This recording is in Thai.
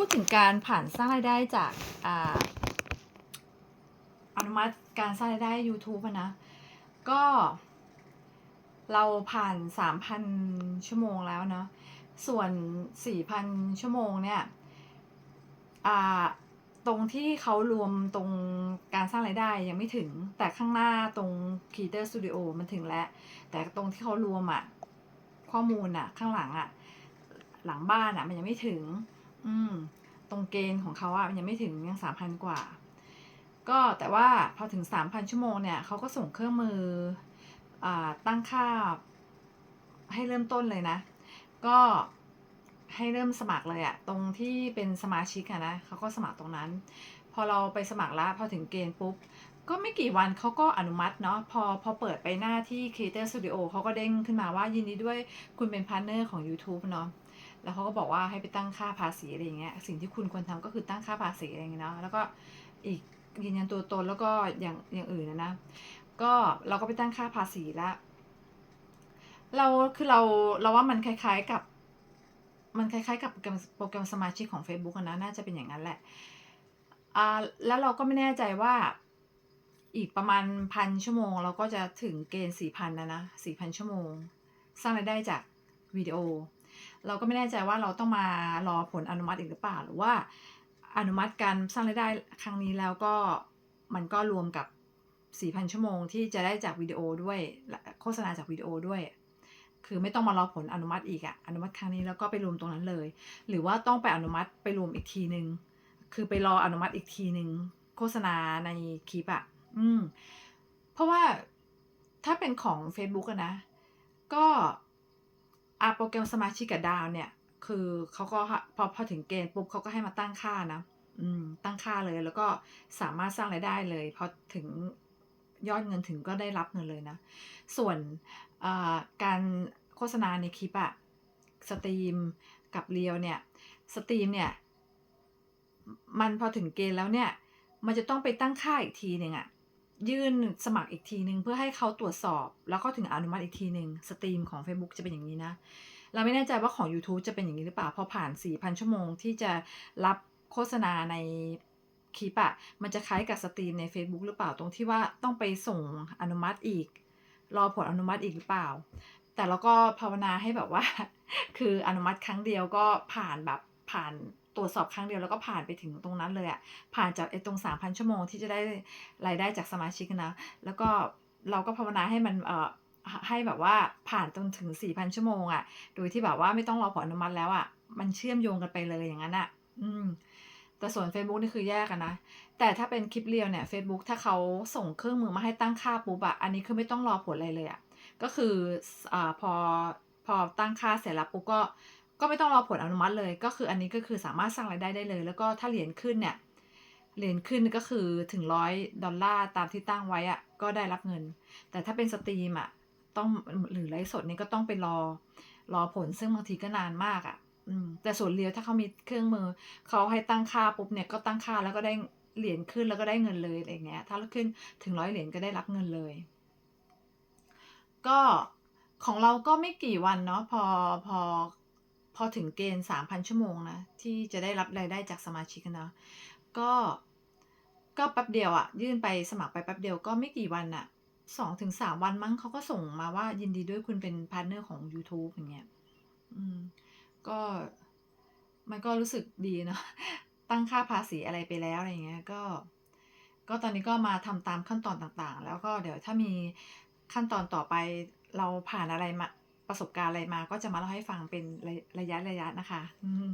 พูดถึงการผ่านสร้างรายได้จากออนุมัติการสร้างรายได้ YouTube นะ ก็ เราผ่าน 3,000 ชั่วโมงแล้วเนาะส่วน 4,000 ชั่วโมงเนี่ยตรงที่เขารวมตรงการสร้างรายได้ยังไม่ถึง แต่ข้างหน้าตรง Creator Studio มันถึงแล้ว แต่ตรงที่เขารวมอะข้อมูลอะข้างหลังอะหลังบ้านอะมันยังไม่ถึง อืม ตรงเกณฑ์ของเขาอะยังไม่ถึงยังสามพันกว่า ก็แต่ว่าพอถึงสามพันชั่วโมงเนี่ยเขาก็ส่งเครื่องมืออ่าตั้งค่าให้เริ่มต้นเลยนะ ก็ให้เริ่มสมัครเลยอะตรงที่เป็นสมาชิกอะนะเขาก็สมัครตรงนั้น พอเราไปสมัครแล้วพอถึงเกณฑ์ปุ๊บ ก็ไม่กี่วันเขาก็อนุมัติเนาะพอพอเปิดไปหน้าที่ Creator Studio เขาก็เด้งขึ้นมาว่ายินดีด้วยคุณเป็นพาร์ทเนอร์ของ YouTube เนาะ แล้วเขาก็บอกว่าให้ไปตั้งค่าภาษีอะไรอย่างเงี้ย สิ่งที่คุณควรทำก็คือตั้งค่าภาษีอะไรอย่างเงี้ยเนาะ แล้วก็อีกยืนยันตัวตนแล้วก็อย่างอย่างอื่นนะนะ ก็เราก็ไปตั้งค่าภาษีแล้วเราคือเราเราว่ามันคล้ายๆกับ มันคล้ายๆกับโปรแกรมโปรแกรมสมาชิกของ Facebook นะ น่าจะเป็นอย่างนั้นแหละอ่าแล้วเราก็ไม่แน่ใจว่าอีกประมาณพันชั่วโมง เราก็จะถึงเกณฑ์สี่พันนะนะสี่พันชั่วโมง สร้างรายได้จากวิดีโอ เราก็ไม่แน่ใจว่าเราต้องมารอผลอนุมัติอีกหรือเปล่า หรือว่าอนุมัติการสร้างรายได้ครั้งนี้แล้วก็มันก็รวมกับ 4,000 ชั่วโมงที่จะได้จากวิดีโอด้วยโฆษณาจากวิดีโอด้วย คือไม่ต้องมารอผลอนุมัติอีกอะอนุมัติครั้งนี้แล้วก็ไปรวมตรงนั้นเลย หรือว่าต้องไปอนุมัติไปรวมอีกทีหนึ่งคือไปรออนุมัติอีกทีหนึ่งโฆษณาในคลิปอะอืมเพราะว่าถ้าเป็นของ Facebook อะนะ ก็ อาโปรแกรมสมาชิกกับดาวเนี่ย คือเขาก็พอพอถึงเกณฑ์ปุ๊บเขาก็ให้มาตั้งค่านะ อืม ตั้งค่าเลยแล้วก็สามารถสร้างรายได้เลยพอถึงยอดเงินถึงก็ได้รับเงินเลยนะ ส่วนการโฆษณาในคลิปอะสตรีมกับเรียวเนี่ยสตรีมเนี่ย มันพอถึงเกณฑ์แล้วเนี่ย มันจะต้องไปตั้งค่าอีกทีหนึ่งอะ ยื่นสมัครอีกทีหนึ่งเพื่อให้เขาตรวจสอบ แล้วก็ถึงอนุมัติอีกทีหนึ่งสตรีมของ Facebook จะเป็นอย่างนี้นะ เราไม่แน่ใจว่าของ YouTube จะเป็นอย่างนี้หรือเปล่าพอผ่าน 4,000 ชั่วโมงที่จะรับโฆษณาในคลิปอะมันจะคล้ายกับสตรีมใน Facebook หรือเปล่าตรงที่ว่าต้องไปส่งอนุมัติอีก รอผลอนุมัติอีกหรือเปล่า แต่เราก็ภาวนาให้แบบว่า คืออนุมัติครั้งเดียวก็ผ่านแบบผ่าน ตรวจสอบครั้งเดียวแล้วก็ผ่านไปถึงตรงนั้นเลยอะผ่านจากไอ้ตรง 3,000 ชั่วโมงที่จะได้รายได้จากสมาชิกนะ แล้วก็เราก็ภาวนาให้มันเอ่อให้แบบว่าผ่านจนถึง 4,000 ชั่วโมงอะโดยที่แบบว่าไม่ต้องรอผลอนุมัติแล้วอะมันเชื่อมโยงกันไปเลยอย่างนั้นอะอืมแต่ส่วน Facebook นี่คือแยกกันนะ แต่ถ้าเป็นคลิปเรียวเนี่ย Facebook ถ้าเขาส่งเครื่องมือมาให้ตั้งค่าปุ๊บอะอันนี้คือไม่ต้องรอผลอะไรเลยอะก็คืออ่าพอพอตั้งค่าเสร็จแล้วปุ๊บก็ ก็ไม่ต้องรอผลอนุมัติเลย ก็คืออันนี้ก็คือสามารถสร้างรายได้ได้เลย แล้วก็ถ้าเหรียญขึ้นเนี่ยเหรียญขึ้นก็คือถึงร้อยดอลลาร์ตามที่ตั้งไว้อะก็ได้รับเงิน แต่ถ้าเป็นสตรีมอะต้องหรือไลฟ์สดนี่ก็ต้องไปรอรอผลซึ่งบางทีก็นานมากอะแต่ส่วนเรียวถ้าเขามีเครื่องมือเขาให้ตั้งค่าปุ๊บเนี่ยก็ตั้งค่าแล้วก็ได้เหรียญขึ้นแล้วก็ได้เงินเลยอะไรเงี้ย ถ้าขึ้นถึงร้อยเหรียญก็ได้รับเงินเลย ก็ของเราก็ไม่กี่วันเนาะพอพอ พอถึงเกณฑ์สามพันชั่วโมงนะที่จะได้รับรายได้จากสมาชิกนะก็ก็แป๊บเดียวอะยื่นไปสมัครไปแป๊บเดียวก็ไม่กี่วันอะสองถึงสามวันมั้งเขาก็ส่งมาว่ายินดีด้วยคุณเป็นพาร์ทเนอร์ของ YouTube อย่างเงี้ยอืมก็มันก็รู้สึกดีเนาะตั้งค่าภาษีอะไรไปแล้วอะไรเงี้ยก็ ก็ตอนนี้ก็มาทำตามขั้นตอนต่างๆ แล้วก็เดี๋ยวถ้ามีขั้นตอนต่อไปเราผ่านอะไรมา ประสบการณ์อะไรมาก็จะมาเล่าให้ฟังเป็นระยะระยะนะคะอืม